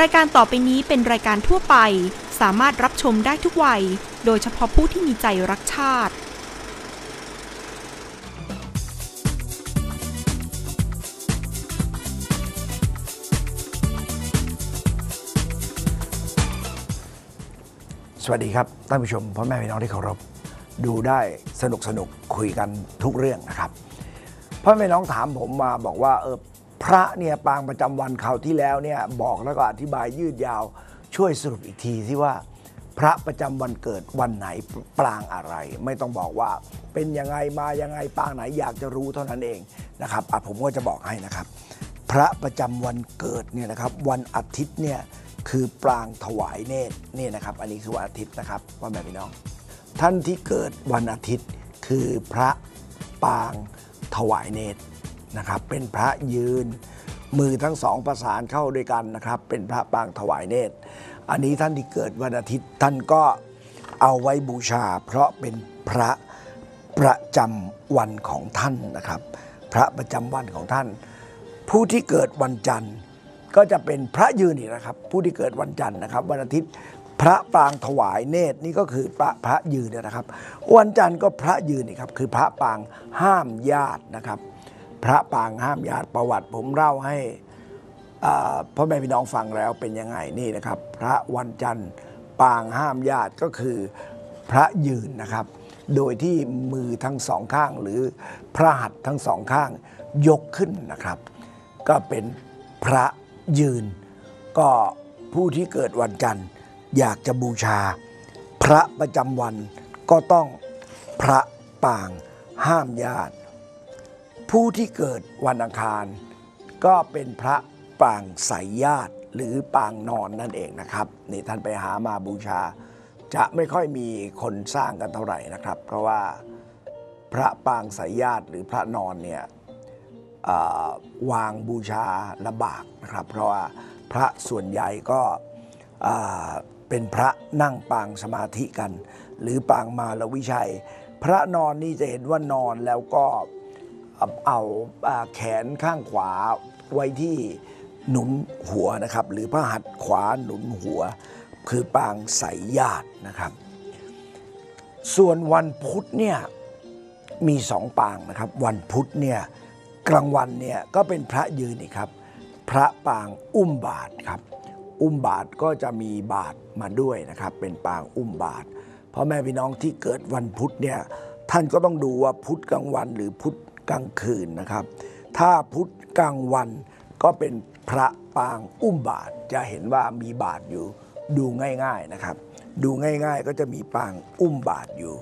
รายการต่อไปนี้เป็นรายการทั่วไป สามารถรับชมได้ทุกวัย โดยเฉพาะผู้ที่มีใจรักชาติ สวัสดีครับท่านผู้ชมพ่อแม่พี่น้องที่เคารพ ดูได้สนุกสนุกคุยกันทุกเรื่องนะครับพ่อแม่น้องถามผมมาบอกว่าเออ พระเนี่ยปางประจำวันคราวที่แล้วเนี่ยบอกแล้วก็อธิบายยืดยาว ช่วยสรุปอีกทีที่ว่า พระประจำวันเกิดวันไหนปางอะไร ไม่ต้องบอกว่าเป็นยังไงมายังไงปางไหนอยากจะรู้เท่านั้นเองนะครับอะผมก็จะบอกให้นะครับ พระประจำวันเกิดเนี่ยนะครับ วันอาทิตย์เนี่ยคือปรางถวายเนตรนี่นะครับ อันนี้คือวันอาทิตย์นะครับว่าแม่พี่น้อง ท่านที่เกิดวันอาทิตย์คือพระปางถวายเนตร นะครับเป็นพระยืน มือทั้งสองประสานเข้าด้วยกันนะครับ เป็นพระปางถวายเนตร อันนี้ท่านที่เกิดวันอาทิตย์ท่านก็เอาไว้บูชา เพราะเป็นพระประจำวันของท่านนะครับ พระประจำวันของท่าน ผู้ที่เกิดวันจันทร์ก็จะเป็นพระยืนอีกนะครับ ผู้ที่เกิดวันจันทร์นะครับ วันอาทิตย์พระปางถวายเนตรนี่ก็คือพระพระยืนนะครับ วันจันทร์ก็พระยืนอีกครับคือพระปางห้ามญาตินะครับ พระปางห้ามญาติประวัติ ผมเล่าให้พ่อแม่พี่น้องฟังแล้วเป็นยังไงนี่นะครับ พระวันจันทร์ปางห้ามญาติก็คือพระยืนนะครับ โดยที่มือทั้งสองข้างหรือพระหัตถ์ทั้งสองข้างยกขึ้นนะครับ ก็เป็นพระยืน ก็ผู้ที่เกิดวันจันทร์อยากจะบูชา พระประจำวันก็ต้องพระปางห้ามญาติ ผู้ที่เกิดวันอังคาร ก็เป็นพระปางสายญาติหรือปางนอนนั่นเองนะครับนี่ท่านไปหามาบูชา จะไม่ค่อยมีคนสร้างกันเท่าไหร่นะครับ เพราะว่าพระปางสายญาติหรือพระนอนเนี่ยวางบูชาลำบากนะครับ เพราะว่าพระส่วนใหญ่ก็เป็นพระนั่งปางสมาธิกัน หรือปางมาลวิชัย พระนอนนี่จะเห็นว่านอนแล้วก็ เอาแขนข้างขวาไว้ที่หนุนหัวนะครับ หรือพระหัตถ์ขวาหนุนหัว คือปางไสยญาตินะครับ ส่วนวันพุธเนี่ยมีสองปางนะครับ วันพุธเนี่ยกลางวันเนี่ยก็เป็นพระยืนอีกครับ พระปางอุ้มบาทครับ อุ้มบาทก็จะมีบาทมาด้วยนะครับ เป็นปางอุ้มบาทพราะแม่พี่น้องที่เกิดวันพุธเนี่ยท่านก็ต้องดูว่าพุธกลางวันหรือพุธ กลางคืนนะครับ ถ้าพุธกลางวันก็เป็นพระปางอุ้มบาทจะเห็นว่ามีบาทอยู่ดูง่ายๆนะครับ ดูง่ายๆก็จะมีปางอุ้มบาทอยู่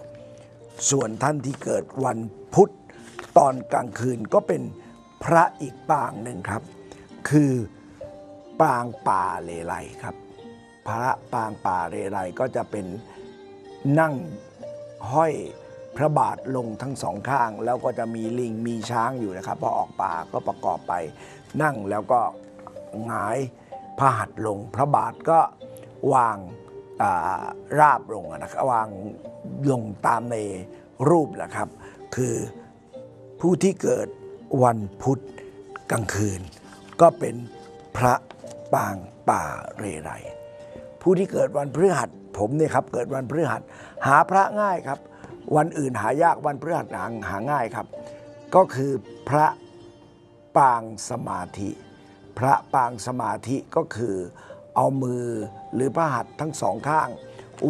ส่วนท่านที่เกิดวันพุธตอนกลางคืนก็เป็นพระอีกปางหนึ่งครับ คือปางป่าเลไลครับ พระปางป่าเลไลก็จะเป็นนั่งห้อย พระบาทลงทั้งสองข้าง แล้วก็จะมีลิงมีช้างอยู่นะครับพอออกป่าก็ประกอบไปนั่งแล้วก็หงายพระหัตถ์ลง พระบาทก็วางาราบลงนะครับวางลงตามในรูปแหละครับ คือผู้ที่เกิดวันพุธกลางคืน ก็เป็นพระปางป่าเรไรผู้ที่เกิดวันพฤหัสผมเนี่ยครับเกิดวันพฤหัสหาพระง่ายครับ วันอื่นหายากวันพฤหัสหาหาง่ายครับ ก็คือพระปางสมาธิ พระปางสมาธิก็คือเอามือหรือพระหัตถ์ทั้งสองข้าง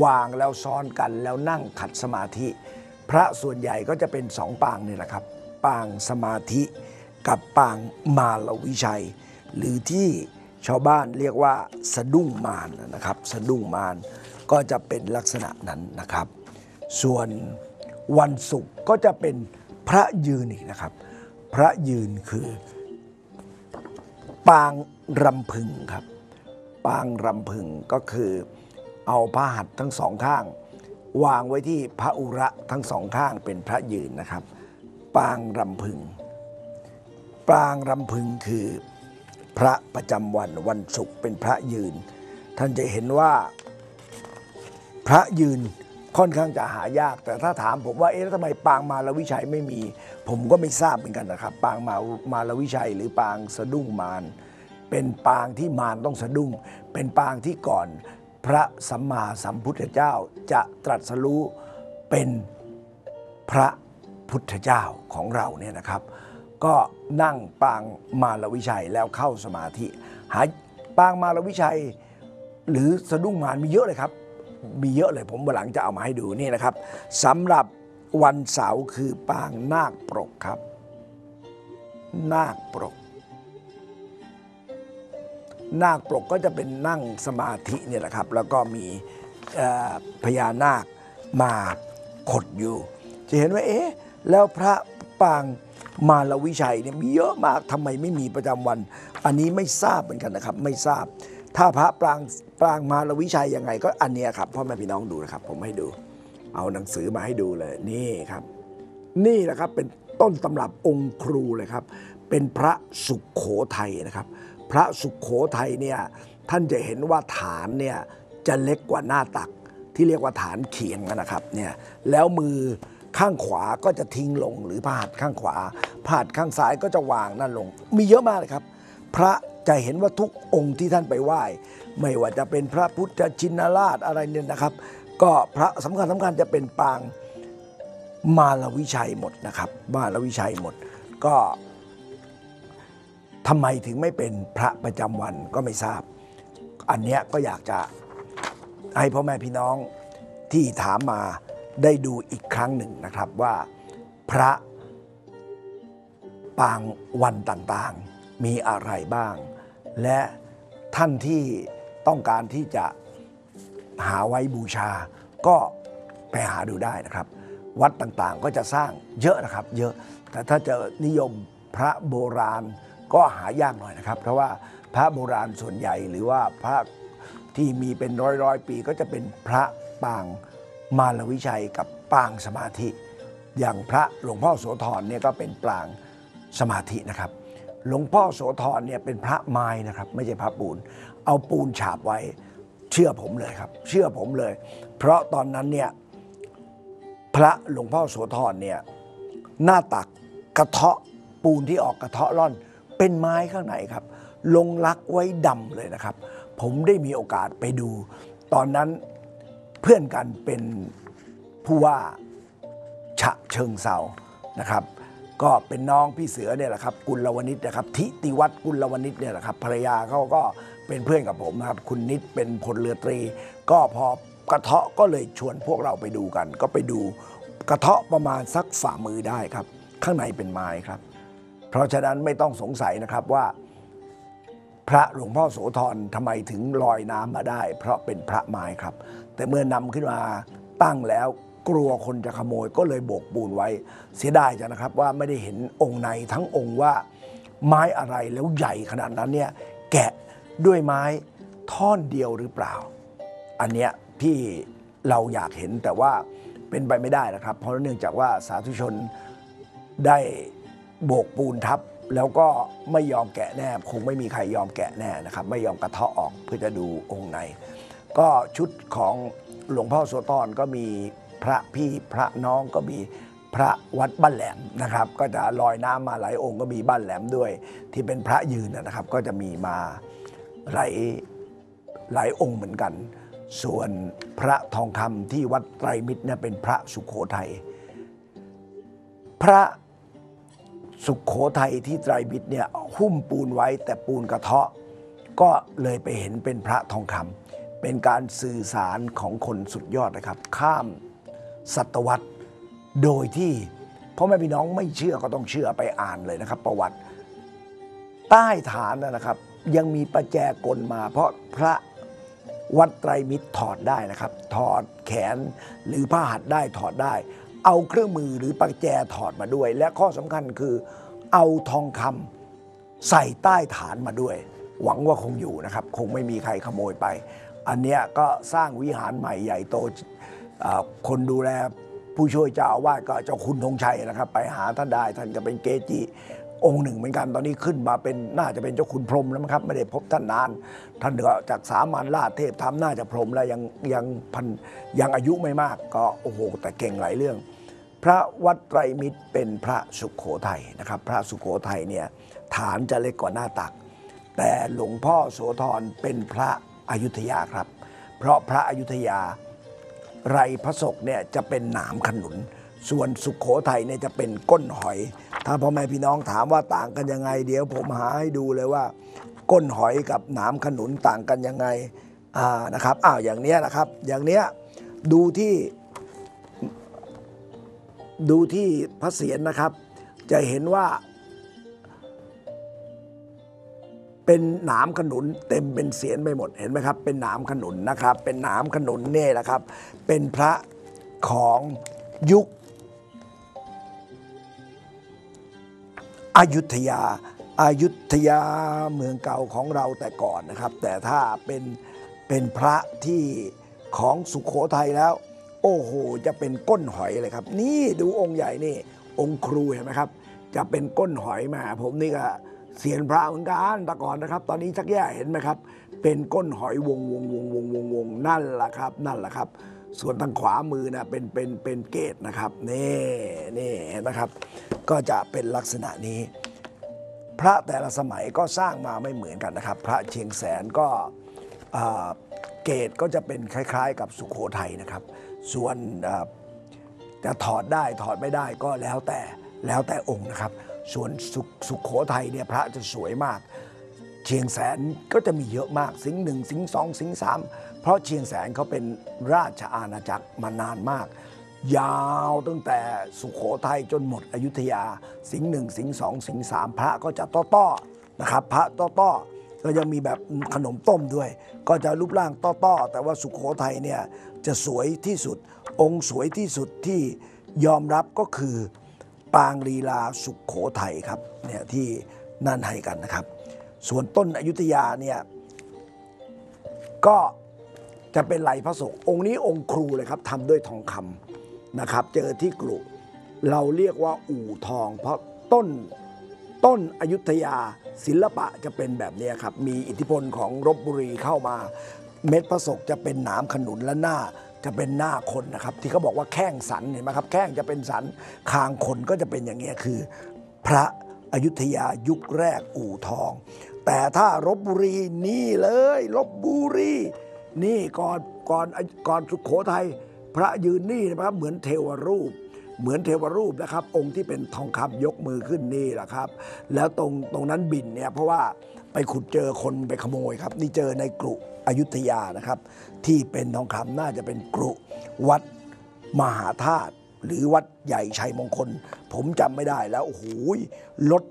วางแล้วซ้อนกันแล้วนั่งขัดสมาธิ พระส่วนใหญ่ก็จะเป็นสองปางนี่แหละครับ ปางสมาธิกับปางมาลวิชัย หรือที่ชาวบ้านเรียกว่าสะดุ้งมารนะครับ สะดุ้งมารก็จะเป็นลักษณะนั้นนะครับ ส่วนวันศุกร์ก็จะเป็นพระยืนอีกนะครับ พระยืนคือ ปางรำพึงครับ ปางรำพึงก็คือเอาพระหัตถ์ทั้งสองข้าง วางไว้ที่พระอุระทั้งสองข้างเป็นพระยืนนะครับ ปางรำพึง ปางรำพึงคือพระประจำวันวันศุกร์เป็นพระยืน ท่านจะเห็นว่าพระยืน ค่อนข้างจะหายาก แต่ถ้าถามผมว่าเอ๊ะแล้วทำไมปางมาลวิชัยไม่มี ผมก็ไม่ทราบเหมือนกันนะครับ ปางมามาลวิชัย หรือปางสะดุ้งมารเป็นปางที่มารต้องสะดุ้ง เป็นปางที่ก่อนพระสัมมาสัมพุทธเจ้าจะตรัสรู้เป็นพระพุทธเจ้าของเราเนี่ยนะครับ ก็นั่งปางมารวิชัยแล้วเข้าสมาธิ หาปางมารวิชัย หรือสะดุ้งมารมีเยอะเลยครับ มีเยอะเลยผมหลังจะเอามาให้ดูนี่นะครับสำหรับวันเสาร์คือปางนาคปรกครับ นาคปรก นาคปรกก็จะเป็นนั่งสมาธิเนี่ยแหละครับ แล้วก็มีพญานาคมาขดอยู่ จะเห็นว่าเอ๊ะแล้วพระปางมาลวิชัยเนี่ยมีเยอะมากทำไมไม่มีประจำวัน อันนี้ไม่ทราบเหมือนกันนะครับ ไม่ทราบ ถ้าพระปรางปรางมาลวิชัยยังไง ก็อันเนี้ยครับพ่อแม่พี่น้องดูนะครับ ผมให้ดู เอาหนังสือมาให้ดูเลยนี่ครับ นี่แหละครับเป็นต้นตำรับองค์ครูเลยครับ เป็นพระสุขโขทัยนะครับ พระสุขโขทัยเนี่ยท่านจะเห็นว่าฐานเนี่ยจะเล็กกว่าหน้าตักที่เรียกว่าฐานเขียงนะครับเนี่ยแล้วมือข้างขวาก็จะทิ้งลงหรือพาดข้างขวาพาดข้างซ้ายก็จะวางนั่นลง มีเยอะมากเลยครับ พระ จะเห็นว่าทุกองค์ที่ท่านไปไหว้ ไม่ว่าจะเป็นพระพุทธชินราชอะไรเนี่ยนะครับ ก็พระสำคัญสำคัญจะเป็นปางมาลวิชัยหมดนะครับมาลวิชัยหมดก็ทำไมถึงไม่เป็นพระประจำวันก็ไม่ทราบ อันเนี้ยก็อยากจะให้พ่อแม่พี่น้องที่ถามมาได้ดูอีกครั้งหนึ่งนะครับว่าพระปางวันต่างๆมีอะไรบ้าง และท่านที่ต้องการที่จะหาไว้บูชา ก็ไปหาดูได้นะครับ วัดต่างๆก็จะสร้างเยอะนะครับ เยอะแต่ถ้าจะนิยมพระโบราณก็หายากหน่อยนะครับ เพราะว่าพระโบราณส่วนใหญ่หรือว่าพระที่มีเป็นร้อยร้อยปีก็จะเป็นพระปางมาลวิชัยกับปางสมาธิ อย่างพระหลวงพ่อโสธรเนี่ยก็เป็นปางสมาธินะครับ หลวงพ่อโสธรเนี่ยเป็นพระไม้นะครับ ไม่ใช่พระปูน เอาปูนฉาบไว้ เชื่อผมเลยครับ เชื่อผมเลย เพราะตอนนั้นเนี่ยพระหลวงพ่อโสธรเนี่ยหน้าตักกระเทาะปูนที่ออกกระเทาะร่อน เป็นไม้ข้างในครับ ลงลักไว้ดำเลยนะครับ ผมได้มีโอกาสไปดู ตอนนั้นเพื่อนกันเป็นผู้ว่าฉะเชิงเซานะครับ ก็เป็นน้องพี่เสือเนี่ยแหละครับกุลวณิชนะครับทิติวัฒน์กุลวณิชเนี่ยแหละครับภรรยาเขาก็เป็นเพื่อนกับผมนะครับ คุณนิดเป็นพลเรือตรี ก็พอกระเทาะก็เลยชวนพวกเราไปดูกัน ก็ไปดูกระเทาะประมาณสักฝ่ามือได้ครับ ข้างในเป็นไม้ครับ เพราะฉะนั้นไม่ต้องสงสัยนะครับว่า พระหลวงพ่อโสธรทำไมถึงลอยน้ำมาได้ เพราะเป็นพระไม้ครับ แต่เมื่อนำขึ้นมาตั้งแล้ว กลัวคนจะขโมยก็เลยโบกปูนไว้ เสียดายจังนะครับว่าไม่ได้เห็นองค์ในทั้งองค์ว่าไม้อะไรแล้วใหญ่ขนาดนั้นเนี่ยแกะด้วยไม้ท่อนเดียวหรือเปล่า อันเนี้ยพี่เราอยากเห็นแต่ว่าเป็นไปไม่ได้นะครับ เพราะเนื่องจากว่าสาธุชนได้โบกปูนทับ แล้วก็ไม่ยอมแกะแน่คงไม่มีใครยอมแกะแน่นะครับ ไม่ยอมกระเทาะออกเพื่อจะดูองค์ใน ก็ชุดของหลวงพ่อโสธรก็มี พระพี่พระน้องก็มีพระวัดบ้านแหลมนะครับ ก็จะลอยน้ำมาหลายองค์ก็มีบ้านแหลมด้วย ที่เป็นพระยืนนะครับ ก็จะมีมาหลายหลายองค์เหมือนกัน ส่วนพระทองคำที่วัดไตรมิตรเนี่ยเป็นพระสุขโขทัยพระสุขโขทัยที่ไตรมิตรเนี่ยหุ้มปูนไว้แต่ปูนกระเทาะ ก็เลยไปเห็นเป็นพระทองคำเป็นการสื่อสารของคนสุดยอดนะครับ ข้าม ศตวรรษ โดยที่พ่อแม่พี่น้องไม่เชื่อก็ต้องเชื่อไปอ่านเลยนะครับ ประวัติ ใต้ฐานนะครับ ยังมีประแจกลมา เพราะพระวัดไตรมิตรถอดได้นะครับ ถอดแขนหรือผ้าหัดได้ถอดได้ เอาเครื่องมือหรือประแจถอดมาด้วย และข้อสำคัญคือเอาทองคำใส่ใต้ฐานมาด้วย หวังว่าคงอยู่นะครับ คงไม่มีใครขโมยไป อันเนี้ยก็สร้างวิหารใหม่ใหญ่โต คนดูแลผู้ช่วยเจ้าอาวาสก็เจ้าคุณธงชัยนะครับ ไปหาท่านได้ท่านก็เป็นเกจิองค์หนึ่งเหมือนกันตอนนี้ขึ้นมาเป็นน่าจะเป็นเจ้าคุณพรมแล้วมั้งครับ ไม่ได้พบท่านนาน ท่านก็จากสามัญล่าเทพทำน่าจะพรมแล้วยังยังพันยังอายุไม่มากก็โอ้โหแต่เก่งหลายเรื่อง พระวัดไตรมิตรเป็นพระสุขโขทัยนะครับ พระสุขโขทัยเนี่ยฐานจะเล็กกว่าหน้าตัก แต่หลวงพ่อโสธรเป็นพระอยุธยาครับ เพราะพระอยุธยา ไรพระศกเนี่ยจะเป็นหนามขนุน ส่วนสุขโขทัยเนี่ยจะเป็นก้นหอย ถ้าพ่อแม่พี่น้องถามว่าต่างกันยังไง เดี๋ยวผมหาให้ดูเลยว่า ก้นหอยกับหนามขนุนต่างกันยังไงอ่านะครับอ้าวอย่างเนี้ยนะครับอย่างเนี้ยดูที่ดูที่พระเศียรนะครับ จะเห็นว่า เป็นหนามขนุนเต็มเป็นเสียนไปหมดเห็นไหมครับ เป็นหนามขนุนนะครับ เป็นหนามขนุนเนี่ยแหละครับ เป็นพระของยุคอยุธยาอายุธยาเมืองเก่าของเราแต่ก่อนนะครับ แต่ถ้าเป็นเป็นพระที่ของสุขโขทัยแล้ว โอ้โหจะเป็นก้นหอยเลยครับ นี่ดูองค์ใหญ่นี่องค์ครูเห็นไหมครับ จะเป็นก้นหอยมา ผมนี่ก็ เสียนพระเหมือนกันแต่ก่อนนะครับ ตอนนี้ชักแย่เห็นไหมครับ เป็นก้นหอยวงวงวงวงวงวงนั่นแหละครับ นั่นแหละครับ ส่วนทางขวามือนะเป็นเป็นเป็นเกตนะครับนี่นี่นไหมครับ ก็จะเป็นลักษณะนี้ พระแต่ละสมัยก็สร้างมาไม่เหมือนกันนะครับ พระเชียงแสนก็เกตก็จะเป็นคล้าย ๆ กับสุขโขทัยนะครับ ส่วนจะถอดได้ถอดไม่ได้ก็แล้วแต่แล้วแต่องค์นะครับ ส่วนสุขสุขโขทัยเนี่ยพระจะสวยมาก เชียงแสนก็จะมีเยอะมากสิงหนึ่งสิงสองสิงสามเพราะเชียงแสนเขาเป็นราชอาณาจักรมานานมาก ยาวตั้งแต่สุขโขทัยจนหมดอยุธยา สิงหนึ่งสิงสองสิงสามพระก็จะต้อๆนะครับพระต้อๆก็ยังมีแบบขนมต้มด้วย ก็จะรูปร่างต้อๆ แต่ว่าสุขโขทัยเนี่ยจะสวยที่สุด องค์สวยที่สุดที่ยอมรับก็คือ ปางลีลาสุขโขทัยครับเนี่ยที่นั่นให้กันนะครับ ส่วนต้นอยุธยาเนี่ยก็จะเป็นไหลพระศกองค์นี้องค์ครูเลยครับทำด้วยทองคำนะครับ เจอที่กรุเราเรียกว่าอู่ทอง เพราะต้นต้นอยุธยาศิลปะจะเป็นแบบนี้ครับ มีอิทธิพลของรบบุรีเข้ามา เม็ดพระศกจะเป็นหนามขนุนและหน้า จะเป็นหน้าคนนะครับ ที่เขาบอกว่าแข้งสันเห็นไหมครับแข้งจะเป็นสันคางคนก็จะเป็นอย่างเงี้ยคือ พระอยุธยายุคแรกอู่ทอง แต่ถ้ารบบุรีนี่เลยลบบุรีนี่ก่อนก่อนก่อนสุขโขทัยพระยืนนี่นะครับเหมือนเทวรูป เหมือนเทวรูปนะครับ องค์ที่เป็นทองคำยกมือขึ้นนี่แหละครับ แล้วตรงตรงนั้นบินเนี่ยเพราะว่าไปขุดเจอคนไปขโมยครับ นี่เจอในกรุอยุธยานะครับ ที่เป็นทองคำน่าจะเป็นกรุวัดมหาธาตุหรือวัดใหญ่ชัยมงคล ผมจำไม่ได้แล้วโอ้โหรถ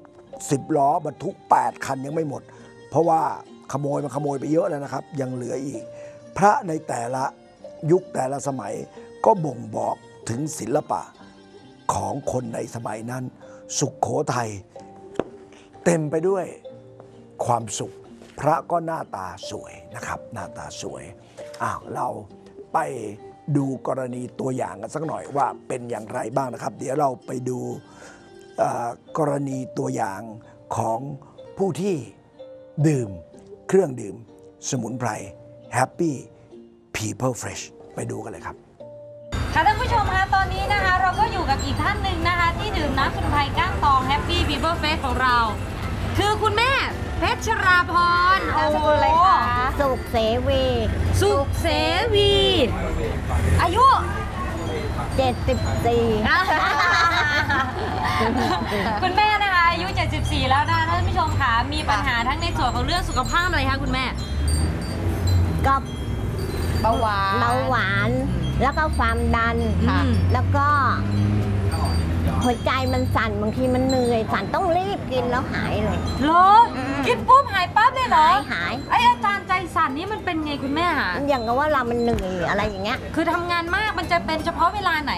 สิบล้อบรรทุก 8 คันยังไม่หมด เพราะว่าขโมยมาขโมยไปเยอะแล้วนะครับ ยังเหลืออีก พระในแต่ละยุคแต่ละสมัยก็บ่งบอกถึงศิลปะ ของคนในสมัยนั้น สุขโขทัยเต็มไปด้วยความสุข พระก็หน้าตาสวยนะครับ หน้าตาสวยอ้าวเราไปดูกรณีตัวอย่างกันสักหน่อยว่าเป็นอย่างไรบ้างนะครับ เดี๋ยวเราไปดูกรณีตัวอย่างของผู้ที่ดื่มเครื่องดื่ม สมุนไพร Happy People Fresh ไปดูกันเลยครับ ค่ะท่านผู้ชมคะตอนนี้นะคะ เราก็อยู่กับอีกท่านหนึ่งนะคะ ที่ดื่มน้ำสมุนไพรก้านตองแฮปปี้บีเบอร์เฟสของเรา คือคุณแม่เพชรราพรนามสกุลอะไรคะสุขเสวี สุขเสวี อายุ 74 คุณแม่นะคะอายุ 74 แล้วนะคะท่านผู้ชมค่ะมีปัญหาทั้งในส่วนของเรื่องสุขภาพอะไรคะคุณแม่ก็เบาหวาน เบาหวาน แล้วก็ความดันค่ะ แล้วก็ หัวใจมันสั่นบางทีมันเหนื่อยสั่นต้องรีบกินแล้วหายเลย เหรอกินปุ๊บหายปั๊บเลยเหรอหายหายไออาการใจสั่นนี่มันเป็นไงคุณแม่คะอย่างกับว่าเรามันเหนื่อยอะไรอย่างเงี้ย คือทำงานมากมันจะเป็นเฉพาะเวลาไหน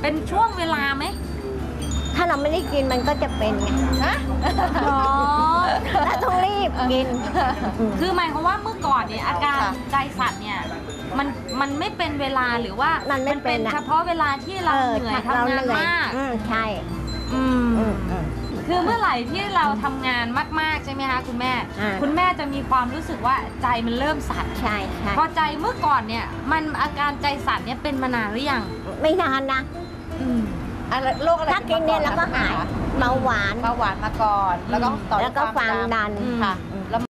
เป็นช่วงเวลาไหมถ้าเราไม่ได้กินมันก็จะเป็นไงอ๋อแล้วต้องรีบกิน คือหมายความว่าเมื่อก่อนเนี่ยอาการใจสั่นเนี่ย มันมันไม่เป็นเวลาหรือว่ามันไม่เป็นอะ เฉพาะเวลาที่เราเหนื่อยเราทำงานเหนื่อยมากอืมใช่อืมอืมอืม คือเมื่อไหร่ที่เราทำงานมากๆใช่ไหมคะคุณแม่ อ่า คุณแม่จะมีความรู้สึกว่าใจมันเริ่มสั่นใช่ใช่พอใจเมื่อก่อนเนี่ย มันอาการใจสั่นเนี่ยเป็นมานานหรือยังไม่นานนะ อืม อะไรโรคอะไรถ้ากินเนี่ยแล้วก็หายเบาหวาน เบาหวานมาก่อน แล้วก็ต่อแล้วก็ความดันค่ะ อื